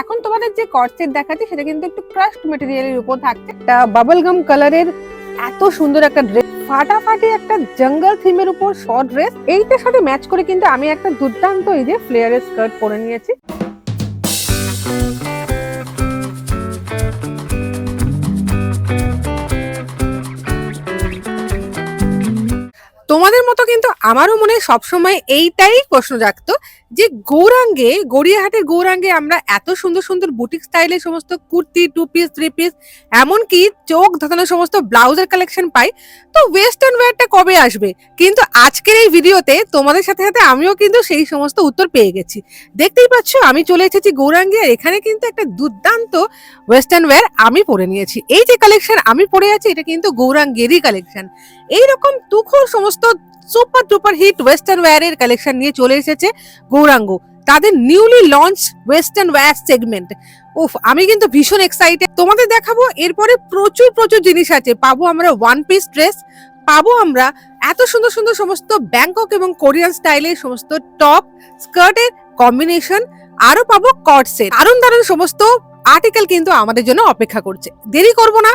এখন তোমাদের যে কর্সেট দেখাচ্ছি, সেটা কিন্তু একটু ক্রাস্ট মেটেরিয়ালের উপর থাকছে। একটা বাবল গাম কালারের এত সুন্দর একটা ড্রেস ফাটাফাটি একটা জঙ্গল থিমের উপর শর্ট ড্রেস এইটার সাথে ম্যাচ করে কিন্তু আমি একটা দুর্দান্ত এই যে ফ্লেয়ারের স্কার্ট পরে নিয়েছি। তোমাদের মতো কিন্তু আমারও মনে সবসময় এইটাই প্রশ্ন জাগতো যে গৌরাঙ্গে, গড়িয়াহাটের গৌরাঙ্গে আমরা এত সুন্দর সুন্দর বুটিক স্টাইলের সমস্ত kurti two piece three piece এমনকি চোখ ধাঁধানো সমস্ত ব্লাউজের কালেকশন পাই, তো ওয়েস্টার্ন ওয়্যারটা কবে আসবে? কিন্তু আজকের এই ভিডিওতে তোমাদের সাথে সাথে আমিও কিন্তু সেই সমস্ত উত্তর পেয়ে গেছি। দেখতেই পাচ্ছ, আমি চলে এসেছি গৌরাঙ্গে আর এখানে কিন্তু একটা দুর্দান্ত ওয়েস্টার্ন ওয়্যার আমি পরে নিয়েছি। এই যে কালেকশন আমি পরে আছি, এটা কিন্তু গৌরাঙ্গেরই কালেকশন এইরকম তুখোর সমস্ত সুপার ডুপার হিট ওয়েস্টার্ন ওয়্যারের কালেকশন নিয়ে চলে এসেছে গৌরাঙ্গ। তাদের newly launch western wear segment উফ, আমি কিন্তু ভীষণ এক্সাইটেড তোমাদের দেখাবো, এরপরে প্রচুর প্রচুর জিনিস আছে। পাবো আমরা ওয়ান পিস ড্রেস পাবো আমরা এত সুন্দর সুন্দর সমস্ত ব্যাংকক এবং কোরিয়ান স্টাইলের সমস্ত টপ স্কার্টের কম্বিনেশন আরও পাবো কট সেট দারুণ দারুণ সমস্ত আর্টিকেল কিন্তু আমাদের জন্য অপেক্ষা করছে। দেরি করব না,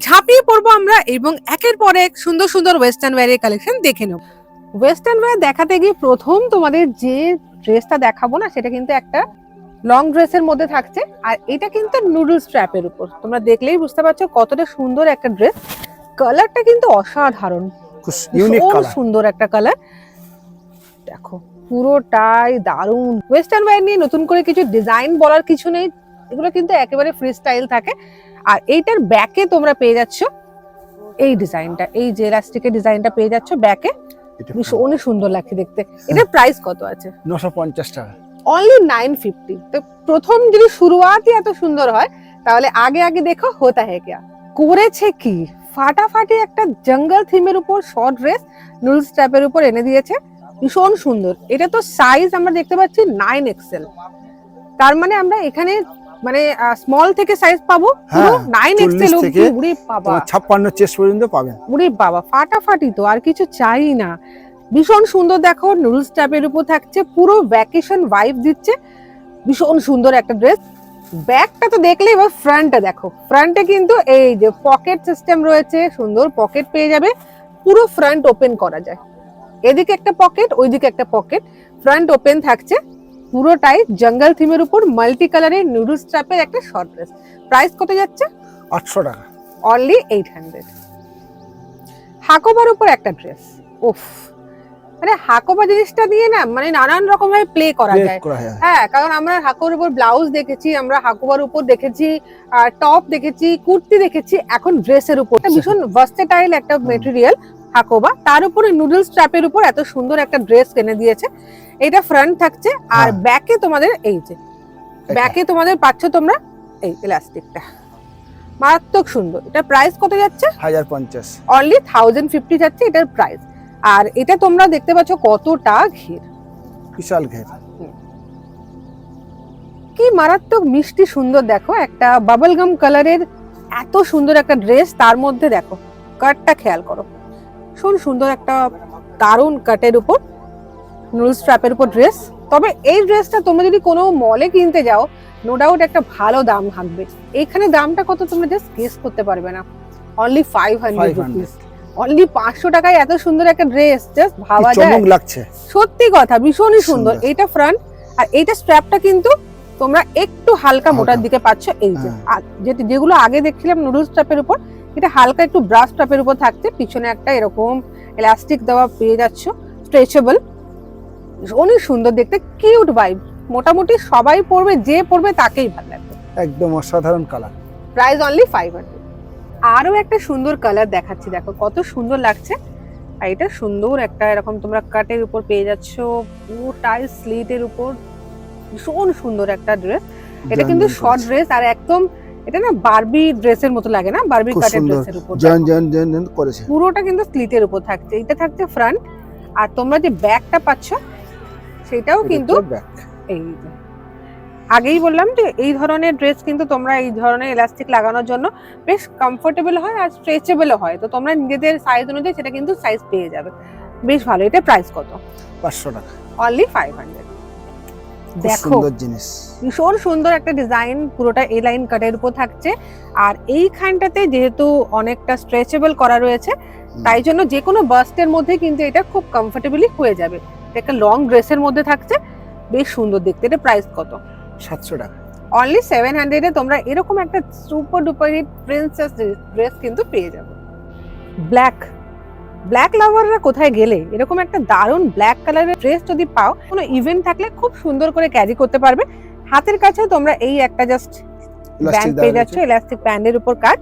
ঝাঁপিয়ে পড়ব আমরা এবং একের পর এক সুন্দর সুন্দর ওয়েস্টার্ন ওয়্যারের কালেকশন দেখে নেব। ওয়েস্টার্ন ওয়্যার দেখাতে গিয়ে প্রথম তোমাদের যে ড্রেসটা দেখাবো না সেটা কিন্তু একটা লং ড্রেসের মধ্যে থাকছে। আর এটা কিন্তু নুডল স্ট্র্যাপের উপর। তোমরা দেখলেই বুঝতে পারছ কতটা সুন্দর একটা ড্রেস কালারটা কিন্তু অসাধারণ। সুন্দর একটা কালার দেখো পুরোটাই দারুণ। ওয়েস্টার্ন ওয়্যার নিয়ে নতুন করে কিছু ডিজাইন বলার কিছু নেই। এগুলো কিন্তু একেবারে ফ্রি স্টাইল থাকে। আর এইটার ব্যাকে তোমরা পেয়ে যাচ্ছ এই ডিজাইনটা এই যে ইলাস্টিকের ডিজাইনটা পেয়ে যাচ্ছ ব্যাকে ভীষণ সুন্দর লাগছে দেখতে। এটার প্রাইস কত আছে? নশো পঞ্চাশ টাকা। অনলি নাইন ফিফটি তো প্রথম যদি শুরুয়াতই এত সুন্দর হয় তাহলে আগে আগে দেখো হোতা হে কেয়া। করেছে কি? ফাটাফাটি একটা জঙ্গল থিমের উপর শর্ট ড্রেস নুল স্ট্র্যাপের উপর এনে দিয়েছে। ভীষণ সুন্দর। এটা তো সাইজ আমরা দেখতে পাচ্ছি নাইন এক্সেল তার মানে আমরা এখানে মানে স্মল থেকে সাইজ পাবো পুরো নাইন 40 এক্সেল উড়ে বাবা। ছাপ্পান্ন চেস্ট পর্যন্ত পাবেন। ওরে বাবা ফাটাফাটি তো আর কিছু চাই না। ভীষণ সুন্দর দেখো নুডলস ট্যাপের উপর থাকছে পুরো ভ্যাকেশন ভাইব দিচ্ছে। ভীষণ সুন্দর একটা ড্রেস ব্যাকটা তো দেখলে এবার ফ্রন্টটা দেখো। ফ্রন্টে কিন্তু এই যে পকেট সিস্টেম রয়েছে সুন্দর পকেট পেয়ে যাবে। পুরো ফ্রন্ট ওপেন করা যায়। এদিকে একটা পকেট ওইদিকে একটা পকেট ফ্রন্ট ওপেন থাকছে। পুরোটাই জঙ্গল থিমের উপর মাল্টি কালারের নুডলস ট্র্যাপের একটা শর্ট ড্রেস প্রাইস কত যাচ্ছে? আটশো টাকা। অনলি এইট হান্ড্রেড হাকোবার উপর একটা ড্রেস উফ। মানে হাকোবা জিনিসটা দিয়ে না মানে নানান রকম ভাবে প্লে করা যায়। হ্যাঁ কারণ আমরা হাকোর উপর ব্লাউজ দেখেছি আমরা হাকোবার উপর দেখেছি টপ দেখেছি কুর্তি দেখেছি এখন ড্রেসের উপর। ভীষণ ভার্সেটাইল একটা মেটেরিয়াল হাকোবা। তার উপরে নুডলস ট্র্যাপের উপর এত সুন্দর একটা ড্রেস কিনে দিয়েছে। এটা ফ্রন্ট থাকছে আর। ব্যাকে তোমাদের এই যে ব্যাকে তোমাদের পাচ্ছ তোমরা এই ইলাস্টিকটা মারাত্মক সুন্দর। এটা প্রাইস কত যাচ্ছে? হাজার পঞ্চাশ। অনলি থাউজেন্ড ফিফটি যাচ্ছে এটার প্রাইস আর এটা তোমরা দেখতে পাচ্ছ কতটা ঘের। বিশাল ঘের। কি মারাত্মক মিষ্টি সুন্দর দেখো। একটা বাবল গাম কালারের এত সুন্দর একটা ড্রেস তার মধ্যে দেখো। কাটটা খেয়াল করো। ভীষণ সুন্দর একটা দারুণ কাটের উপর নুল স্ট্র্যাপের উপর ড্রেস তবে এই ড্রেসটা তোমরা যদি কোনো মলে কিনতে যাও নো ডাউট একটা ভালো দাম থাকবে। এখানে দামটা কত তোমরা জাস্ট গেস করতে পারবে না। Only five hundred rupees only পাঁচশো টাকায় এত সুন্দর একটা ড্রেস জাস্ট ভাবা যায়। লাগছে। সত্যি কথা ভীষণই সুন্দর। এইটা ফ্রন্ট আর এইটা স্ট্র্যাপটা কিন্তু তোমরা একটু হালকা মোটার দিকে পাচ্ছ এই যে। হ্যাঁ। যেগুলো আগে দেখছিলাম নুডলস স্ট্র্যাপের উপর এটা হালকা একটু ব্রাশ স্ট্র্যাপের উপর থাকছে পিছনে একটা এরকম এলাস্টিক দেওয়া পেয়ে যাচ্ছ স্ট্রেচেবল অনেক সুন্দর দেখতে কিউট ভাইব মোটামুটি সবাই পড়বে যে পড়বে তাকেই ভালো লাগবে। একদম অসাধারণ colour price only five hundred আরও একটা সুন্দর কালার দেখাচ্ছি দেখো কত সুন্দর লাগছে। আর এটা সুন্দর একটা এরকম তোমরা কাটের উপর পেয়ে যাচ্ছ পুরোটাই স্লিটের উপর। ভীষণ সুন্দর একটা ড্রেস এটা কিন্তু শর্ট ড্রেস আর একদম এটা না বারবি ড্রেসের মতো লাগে না? বারবি কাটের ড্রেসের উপর করেছে। পুরোটা কিন্তু স্লিটের উপর থাকছে। এটা থাকছে ফ্রন্ট আর তোমরা যে ব্যাগটা পাচ্ছ সেটাও কিন্তু এই আগেই বললাম যে এই ধরনের ড্রেস কিন্তু তোমরা এই ধরনের ইলাস্টিক লাগানোর জন্য বেশ কমফোর্টেবল হয় আর স্ট্রেচেবলও হয়। তো তোমরা নিজেদের সাইজ অনুযায়ী সেটা কিন্তু সাইজ পেয়ে যাবে। বেশ ভালো। এটা প্রাইস কত? পাঁচশো টাকা। অনলি ফাইভ হান্ড্রেড দেখো সুন্দর জিনিস। ভীষণ সুন্দর একটা ডিজাইন পুরোটা এ লাইন কাটের উপর থাকছে। আর এইখানটাতে যেহেতু অনেকটা স্ট্রেচেবল করা রয়েছে তাই জন্য যে কোনো বাস্টের মধ্যে কিন্তু এটা খুব কমফোর্টেবলি হয়ে যাবে। এটা একটা লং ড্রেসের মধ্যে থাকছে। বেশ সুন্দর দেখতে। এটা প্রাইস কত? সাতশো টাকা। অনলি সেভেন হান্ড্রেডে তোমরা এরকম একটা super duper hit princess dress কিন্তু পেয়ে যাবে। ব্ল্যাক ব্ল্যাক লাভাররা কোথায় গেলে? এরকম একটা দারুণ ব্ল্যাক কালারের ড্রেস যদি পাও কোনো ইভেন্ট থাকলে খুব সুন্দর করে ক্যারি করতে পারবে। হাতের কাছে তোমরা এই একটা জাস্ট ব্যান্ড পেয়ে যাচ্ছ ইলাস্টিক ব্যান্ডের উপর কাজ।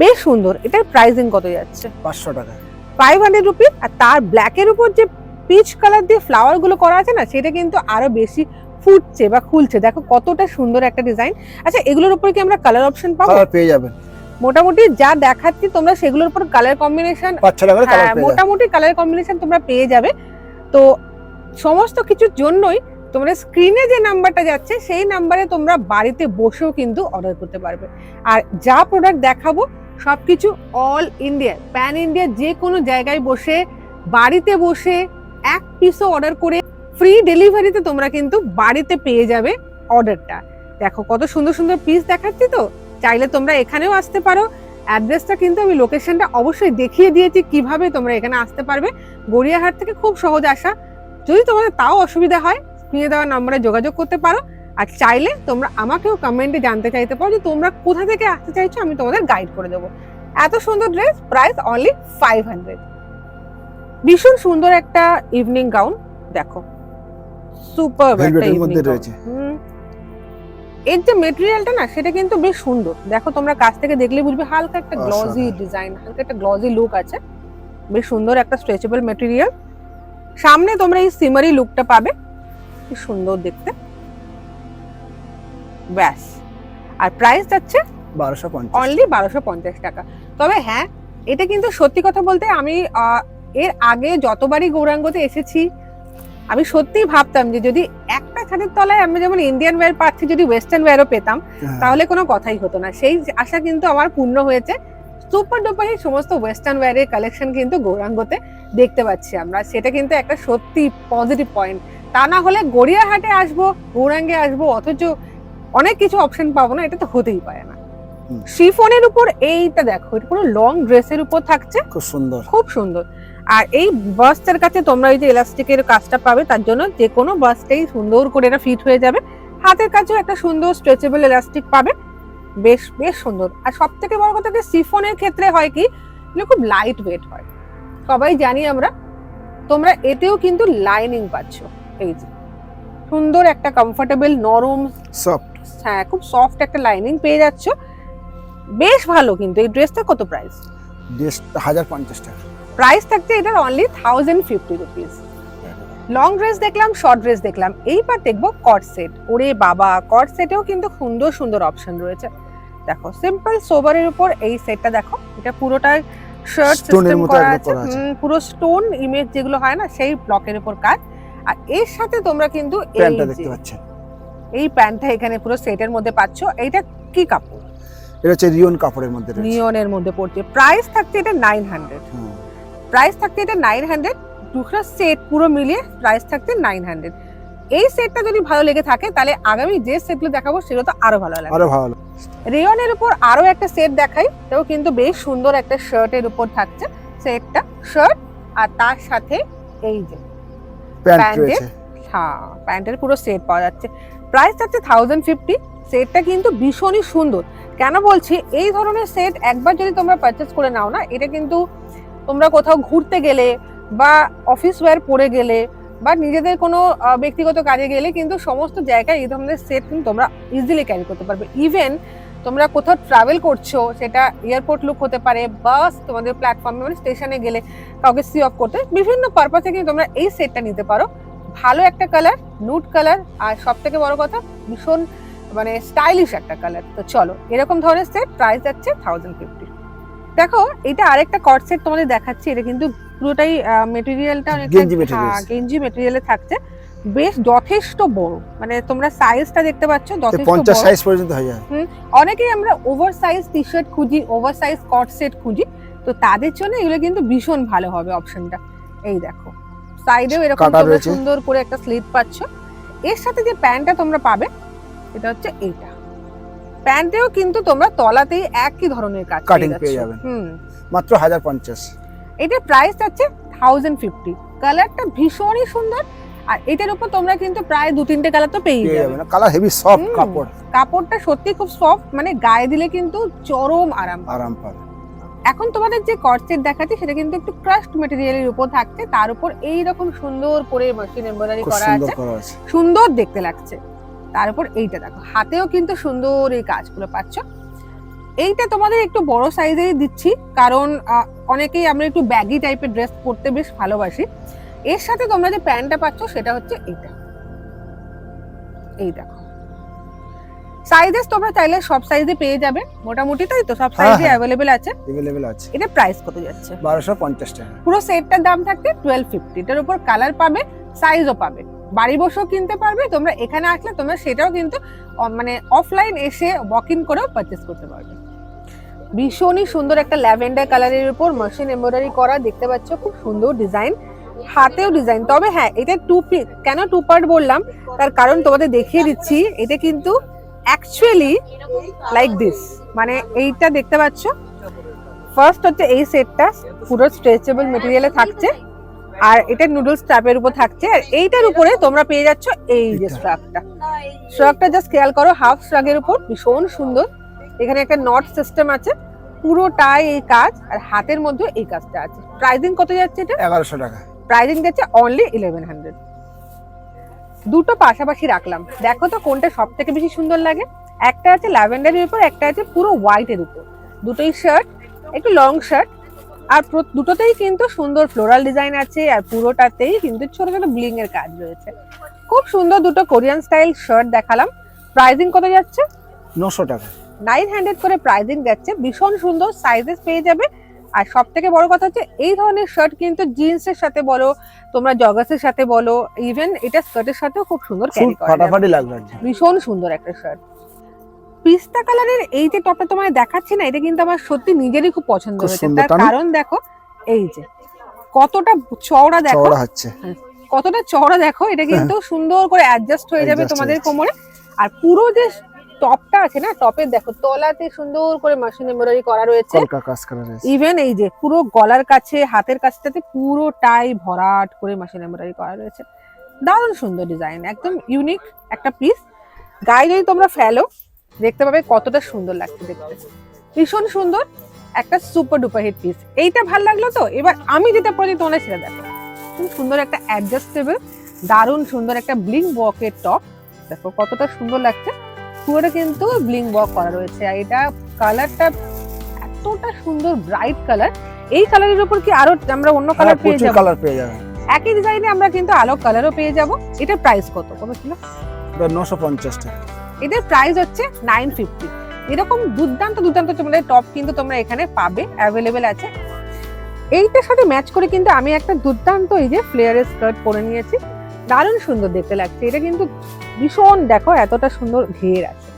বেশ সুন্দর। এটার প্রাইসিং কত যাচ্ছে? পাঁচশো টাকা। ফাইভ হান্ড্রেড রুপিস আর তার ব্ল্যাকের উপর যে পিচ কালার দিয়ে ফ্লাওয়ারগুলো করা আছে না সেটা কিন্তু আরও বেশি ফুটছে বা খুলছে। দেখো কতটা সুন্দর একটা ডিজাইন আচ্ছা এগুলোর উপর কি আমরা কালার অপশন পাবো? পেয়ে যাবেন। মোটামুটি যা দেখাচ্ছি তোমরা সেগুলোর উপর কালার কম্বিনেশন হ্যাঁ মোটামুটি কালার কম্বিনেশন তোমরা পেয়ে যাবে। তো সমস্ত কিছুর জন্যই তোমরা স্ক্রিনে যে নাম্বারটা যাচ্ছে সেই নাম্বারে তোমরা বাড়িতে বসেও কিন্তু অর্ডার করতে পারবে। আর যা প্রোডাক্ট দেখাবো সবকিছু অল ইন্ডিয়া প্যান ইন্ডিয়া যে কোনো জায়গায় বসে বাড়িতে বসে এক পিসও অর্ডার করে ফ্রি ডেলিভারিতে তোমরা কিন্তু বাড়িতে পেয়ে যাবে অর্ডারটা দেখো কত সুন্দর সুন্দর পিস দেখাচ্ছি তো? চাইলে তোমরা এখানেও আসতে পারো। অ্যাড্রেসটা কিন্তু আমি লোকেশনটা অবশ্যই দেখিয়ে দিয়েছি কীভাবে তোমরা এখানে আসতে পারবে। গড়িয়াহাট থেকে খুব সহজ আসা যদি তোমাদের তাও অসুবিধা হয় স্ক্রিনে দেওয়া নম্বরে যোগাযোগ করতে পারো। আর চাইলে তোমরা আমাকেও কমেন্টে জানতে চাইতে পারো যে তোমরা কোথা থেকে আসতে চাইছো আমি তোমাদের গাইড করে দেবো। এত সুন্দর dress price only five hundred ভীষণ সুন্দর একটা ইভিনিং গাউন দেখো। সুপার একটা ইভিনিং রয়েছে। হুম। এর যে মেটেরিয়ালটা না সেটা কিন্তু বেশ সুন্দর। দেখো তোমরা কাছ থেকে দেখলে বুঝবে হালকা একটা গ্লজি ডিজাইন হালকা একটা গ্লজি লুক আছে। বেশ সুন্দর একটা স্ট্রেচেবল মেটেরিয়াল সামনে তোমরা এই সিমারি লুকটা পাবে। কি সুন্দর দেখতে। ব্যাস। আর প্রাইস যাচ্ছে বারোশো অনলি বারোশো পঞ্চাশ টাকা। তবে হ্যাঁ এটা কিন্তু সত্যি কথা বলতে আমি এর আগে যতবারই গৌরাঙ্গতে এসেছি আমি সত্যিই ভাবতাম যে যদি একটা ছাদের তলায় আমি যেমন ইন্ডিয়ান ওয়্যার পাচ্ছি যদি ওয়েস্টার্ন ওয়্যারও পেতাম হ্যাঁ। তাহলে কোনো কথাই হতো না। সেই আশা কিন্তু আমার পূর্ণ হয়েছে। সুপার ডুপার হিট সমস্ত ওয়েস্টার্ন ওয়্যারের কালেকশন কিন্তু গৌরাঙ্গতে দেখতে পাচ্ছি আমরা। সেটা কিন্তু একটা সত্যি পজিটিভ পয়েন্ট তা না হলে গড়িয়াহাটে আসব গৌরাঙ্গে আসব অথচ অনেক কিছু অপশন পাবো না এটা তো হতেই পারে না। শিফনের উপর এইটা দেখো এটা পুরো লং ড্রেসের উপর থাকছে। খুব সুন্দর। খুব সুন্দর। আর এই বাসটার কাছে তোমরা এই যে এলাস্টিকের কাজটা পাবে তার জন্য যে কোনো বাসটাই সুন্দর করে এটা ফিট হয়ে যাবে। হাতের কাছেও একটা সুন্দর স্ট্রেচেবল এলাস্টিক পাবে। বেশ বেশ সুন্দর। আর সব থেকে বড় কথা যে সিফনের ক্ষেত্রে হয় কি এগুলো খুব লাইট ওয়েট হয়। সবাই জানি আমরা তোমরা এতেও কিন্তু লাইনিং পাচ্ছ। এই যে সুন্দর একটা কমফোর্টেবল নরম সফট হ্যাঁ খুব সফট একটা লাইনিং পেয়ে যাচ্ছ। বেশ ভালো কিন্তু এই ড্রেসটা কত প্রাইস ড্রেস হাজার পঞ্চাশ টাকা। প্রাইস থাকছে এটার only thousand fifty rupees long dress দেখলাম শর্ট ড্রেস দেখলাম এইবার দেখব কট সেট ওরে বাবা কট সেটেও কিন্তু সুন্দর সুন্দর অপশন রয়েছে। দেখো সিম্পল সোবারের উপর এই সেটটা দেখো এটা পুরোটা শার্ট সিস্টেম করা আছে। পুরো স্টোন ইমেজ যেগুলো হয় না সেই ব্লকের উপর কাজ। আর এর সাথে তোমরা কিন্তু এই প্যান্টটা দেখতে পাচ্ছেন। এই প্যান্টটা এখানে পুরো সেটের মধ্যে পাচ্ছ। এইটা কি কাপড়? এটা হচ্ছে রিয়ন কাপড়ের মধ্যে রয়েছে। নিয়নের মধ্যে পড়ছে। প্রাইস থাকছে এটা নাইন হান্ড্রেড হুম। প্রাইস থাকতে এটা নাইন হান্ড্রেড দুটো সেট পুরো মিলিয়ে প্রাইস থাকতে নাইন হান্ড্রেড এই সেটটা যদি ভালো লেগে থাকে তাহলে আগামী যে সেটগুলো দেখাবো সেগুলো তো আরও ভালো লাগবে। আরও ভালো রেয়নের উপর আরও একটা সেট দেখাই এটাও কিন্তু বেশ সুন্দর একটা শার্টের উপর থাকছে সেটটা শার্ট আর তার সাথে এই যে প্যান্ট প্যান্টের হ্যাঁ প্যান্টের পুরো সেট পাওয়া যাচ্ছে। প্রাইস থাকছে থাউজেন্ড ফিফটি সেটটা কিন্তু ভীষণই সুন্দর। কেন বলছি? এই ধরনের সেট একবার যদি তোমরা পারচেস করে নাও না এটা কিন্তু তোমরা কোথাও ঘুরতে গেলে বা অফিস ওয়্যার পরে গেলে বা নিজেদের কোনো ব্যক্তিগত কাজে গেলে কিন্তু সমস্ত জায়গায় এই ধরনের সেট কিন্তু তোমরা ইজিলি ক্যারি করতে পারবে। ইভেন তোমরা কোথাও ট্রাভেল করছ, সেটা এয়ারপোর্ট লুক হতে পারে বাস তোমাদের প্ল্যাটফর্মে মানে স্টেশনে গেলে কাউকে সি অফ করতে, বিভিন্ন পারপাসে কিন্তু তোমরা এই সেটটা নিতে পারো। ভালো একটা কালার নুট কালার আর সব থেকে বড় কথা, ভীষণ মানে স্টাইলিশ একটা কালার তো চলো, এরকম ধরনের সেট প্রাইস যাচ্ছে থাউজেন্ড ফিফটি দেখো এটা আরেকটা কট সেট তোমাদের দেখাচ্ছি এটা কিন্তু পুরোটাই মেটেরিয়ালটা অনেকটা গেঞ্জি materials। হ্যাঁ, মেটেরিয়ালে থাকছে। বেশ যথেষ্ট বড়। মানে তোমরা সাইজটা দেখতে পাচ্ছ যথেষ্ট পঞ্চাশ বড়। সাইজ পর্যন্ত হয়ে যায় অনেকেই আমরা ওভার সাইজ টি শার্ট খুঁজি ওভার সাইজ কট সেট খুঁজি। তো তাদের জন্য এগুলো কিন্তু ভীষণ ভালো হবে অপশনটা এই দেখো সাইডেও এরকম। সুন্দর করে একটা স্লিপ পাচ্ছ। এর সাথে যে প্যান্টটা তোমরা পাবে এটা হচ্ছে এইটা। প্যান্টেও কিন্তু তোমরা তলাতেই একই ধরনের কাজ যাচ্ছ। পেয়ে যাবেন। হুম। মাত্র হাজার পঞ্চাশ। এটার প্রাইস আছে থাউজেন্ড ফিফটি কালারটা ভীষণই সুন্দর। আর এটার উপর তোমরা কিন্তু প্রায় দু তিনটে কালার তো পেয়ে যাবে। যাবেন। কালার হেভি সফট কাপড়। কাপড়টা সত্যি খুব সফট মানে গায়ে দিলে কিন্তু চরম আরাম আরাম পাবে। এখন তোমাদের যে কর্সেট দেখাচ্ছি সেটা কিন্তু একটু ক্রাস্ট মেটেরিয়ালের উপর থাকছে। তার উপর এই রকম সুন্দর করে মেশিন এমব্রয়ডারি করা আছে। সুন্দর দেখতে লাগছে। তার উপর এইটা দেখো। হাতেও কিন্তু সুন্দর এই কাজগুলো পাচ্ছ। এইটা তোমাদের একটু বড় সাইজেরই দিচ্ছি কারণ অনেকেই আমরা একটু ব্যাগি টাইপের ড্রেস পরতে বেশ ভালোবাসি। এর সাথে তোমরা যে প্যান্টটা পাচ্ছ সেটা হচ্ছে এইটা। এই দেখো। সাইজেস তোমরা চাইলে সব সাইজে পেয়ে যাবে। মোটামুটি তাই তো সব হ্যাঁ, সাইজে হ্যাঁ। অ্যাভেলেবেল আছে। এভেলেবেল আছে। এটা প্রাইস কত যাচ্ছে? বারোশো পঞ্চাশ টাকা। পুরো সেটটার দাম থাকবে টুয়েলভ ফিফটি এটার উপর কালার পাবে সাইজও পাবে। বাড়ি বসেও কিনতে পারবে, তোমরা এখানে আসলে তোমরা সেটাও কিন্তু মানে অফলাইন এসে ওয়াক ইন করেও পারচেস করতে পারবে। ভীষণই সুন্দর একটা ল্যাভেন্ডার কালারের উপর মেশিন এমব্রয়ডারি করা, দেখতে পাচ্ছ খুব সুন্দর ডিজাইন হাতেও ডিজাইন তবে হ্যাঁ এটা টু পিস কেন টু পার্ট বললাম? তার কারণ তোমাদের দেখিয়ে দিচ্ছি, এটা কিন্তু অ্যাকচুয়ালি লাইক দিস মানে এইটা দেখতে পাচ্ছ ফার্স্ট হচ্ছে এই সেটটা পুরো স্ট্রেচেবল মেটেরিয়ালে থাকছে। আর এটা নুডলস ট্যাপের উপর থাকছে। আর এইটার উপরে তোমরা পেয়ে যাচ্ছ এই যে এটা। স্ট্রাকটা স্ট্রাকটা জাস্ট খেয়াল করো হাফ স্ট্রাগের উপর ভীষণ সুন্দর। এখানে একটা নট সিস্টেম আছে পুরোটাই এই কাজ আর হাতের মধ্যে এই কাজটা আছে। প্রাইজিং কত যাচ্ছে এটা? এগারোশো টাকা। প্রাইসিং যাচ্ছে অনলি ইলেভেন হান্ড্রেড দুটো পাশাপাশি রাখলাম। দেখো তো কোনটা সব থেকে বেশি সুন্দর লাগে। একটা আছে ল্যাভেন্ডারের উপর একটা আছে পুরো হোয়াইটের উপর। দুটোই শার্ট একটু লং শার্ট আর দুটোতেই কিন্তু সুন্দর ফ্লোরাল ডিজাইন আছে আর পুরোটাতেই কিন্তু ছোট ছোট ব্লিং এর কাজ রয়েছে। খুব সুন্দর দুটো কোরিয়ান স্টাইল শার্ট দেখালাম। প্রাইজিং কত যাচ্ছে? নশো টাকা। নাইন হান্ড্রেড করে প্রাইজিং যাচ্ছে। ভীষণ সুন্দর সাইজেস পেয়ে যাবে। আর সব থেকে বড় কথা হচ্ছে এই ধরনের শার্ট কিন্তু জিন্সের সাথে বলো তোমরা জগাসের সাথে বলো ইভেন এটা স্কার্টের সাথেও খুব সুন্দর ক্যারি করা ফাটাফাটি লাগবে ভীষণ সুন্দর একটা শার্ট পিস্তা কালারের এই যে টপটা তোমায় দেখাচ্ছি না এটা কিন্তু আমার সত্যি নিজেরই খুব পছন্দ হয়েছে। তার কারণ দেখো এই যে কতটা চওড়া দেখো। চওড়া হচ্ছে। কতটা চওড়া দেখো এটা কিন্তু সুন্দর করে অ্যাডজাস্ট হয়ে যাবে তোমাদের কোমরে। আর পুরো যে টপটা আছে না টপের দেখো তলাতে সুন্দর করে মেশিন এমব্রয়ডারি করা রয়েছে। ইভেন এই যে পুরো গলার কাছে হাতের কাছটাতে পুরোটাই ভরাট করে মেশিন এমব্রয়ডারি করা রয়েছে। দারুণ সুন্দর ডিজাইন একদম ইউনিক একটা পিস গায়ে যদি তোমরা ফেলো দেখতে পাবে কতটা সুন্দর লাগছে দেখতে। ভীষণ সুন্দর একটা সুপার ডুপার হিট পিস এইটা ভালো লাগল তো? এবার আমি যেটা পরে তোমরা সেটা দেখো। খুব সুন্দর একটা অ্যাডজাস্টেবল দারুণ সুন্দর একটা ব্লিং ওয়াকের টপ দেখো কতটা সুন্দর লাগছে। পুরোটা কিন্তু ব্লিং ওয়াক করা রয়েছে। আর এটা কালারটা এতটা সুন্দর ব্রাইট কালার এই কালারের উপর কি আরও আমরা অন্য হ্যাঁ, কালার পেয়ে প্রচুর যাব? কালার পেয়ে যাবেন একই ডিজাইনে আমরা কিন্তু আলো কালারও পেয়ে যাব। এটা প্রাইস কত? কত ছিল? এটা নশো পঞ্চাশ টাকা। এটার প্রাইস হচ্ছে নাইন ফিফটি এরকম দুর্দান্ত দুর্দান্ত তোমাদের টপ কিন্তু তোমরা এখানে পাবে অ্যাভেলেবেল আছে। এইটার সাথে ম্যাচ করে কিন্তু আমি একটা দুর্দান্ত এই যে ফ্লেয়ারের স্কার্ট পরে নিয়েছি। দারুণ সুন্দর দেখতে লাগছে। এটা কিন্তু ভীষণ দেখো এতটা সুন্দর ঘের আছে।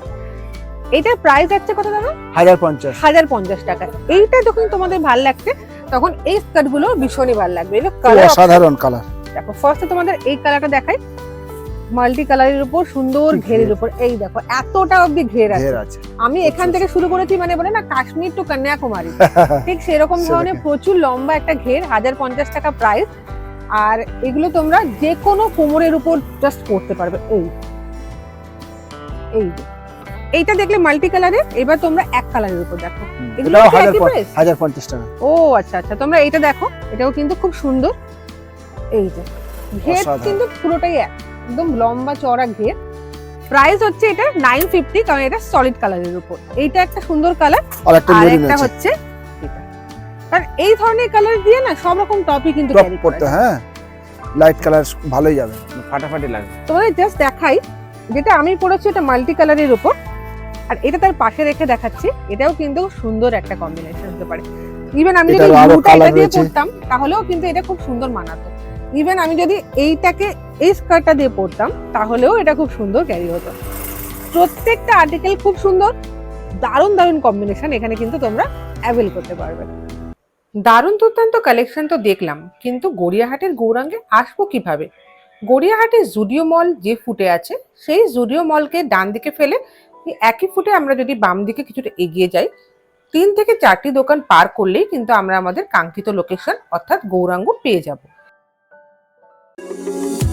এটার প্রাইস যাচ্ছে কত দাদা? হাজার পঞ্চাশ। হাজার পঞ্চাশ টাকা। এইটা যখন তোমাদের ভালো লাগছে তখন এই স্কার্টগুলো ভীষণই ভালো লাগবে। অসাধারণ কালার দেখো ফার্স্টে তোমাদের এই কালারটা দেখাই। মাল্টি কালারের উপর সুন্দর ঘেরের উপর। এই দেখো এতটা অব্দি ঘের আছে। আমি এখান থেকে শুরু করেছি মানে বলে না কাশ্মীর টু কন্যাকুমারী। ঠিক সেরকম। ধরনের প্রচুর লম্বা একটা ঘের হাজার পঞ্চাশ টাকা প্রাইস আর এগুলো তোমরা যে কোনো কোমরের উপর জাস্ট করতে পারবে। এই। এই এইটা দেখলে মাল্টি কালারের এবার তোমরা এক কালারের উপর দেখো। এগুলো হাজার পঞ্চাশ টাকা। ও আচ্ছা আচ্ছা। তোমরা এটা দেখো এটাও কিন্তু খুব সুন্দর। এই যে। ঘের কিন্তু পুরোটাই এক। একদম লম্বা চওড়া ঘের। প্রাইস হচ্ছে এটা নাইন ফিফটি কারণ এটা সলিড কালারের উপর। এইটা একটা সুন্দর কালার আর একটা হচ্ছে এটা। কারণ এই ধরনের কালার দিয়ে না সব রকম টপই কিন্তু ক্যারি করতে হ্যাঁ। লাইট কালার ভালোই যাবে। ফাটাফাটি লাগবে তোমাদের জাস্ট দেখাই যেটা আমি পড়েছি এটা মাল্টি কালারের উপর। আর এটা তার পাশে রেখে দেখাচ্ছি এটাও কিন্তু সুন্দর একটা কম্বিনেশন হতে পারে। ইভেন আমি যদি এটারও ব্লুটা এটা দিয়ে। পরতাম তাহলেও কিন্তু এটা খুব সুন্দর মানাতো। ইভেন আমি যদি এইটাকে, এই স্কার্টটা দিয়ে পরতাম, তাহলেও এটা খুব সুন্দর ক্যারি হতো। প্রত্যেকটা আর্টিকেল খুব সুন্দর, দারুণ দারুণ কম্বিনেশন এখানে কিন্তু তোমরা অ্যাভেল করতে পারবে। দারুণ দুর্দান্ত কালেকশন তো দেখলাম, কিন্তু গড়িয়াহাটের গৌরাঙ্গে আসব কীভাবে? গড়িয়াহাটে জুডিও মল যে ফুটে আছে, সেই জুডিও মলকে ডান দিকে ফেলে একই ফুটে আমরা যদি বাম দিকে কিছুটা এগিয়ে যাই, তিন থেকে চারটি দোকান পার করলেই কিন্তু আমরা আমাদের কাঙ্ক্ষিত লোকেশন অর্থাৎ গৌরাঙ্গ পেয়ে যাব। Thank you.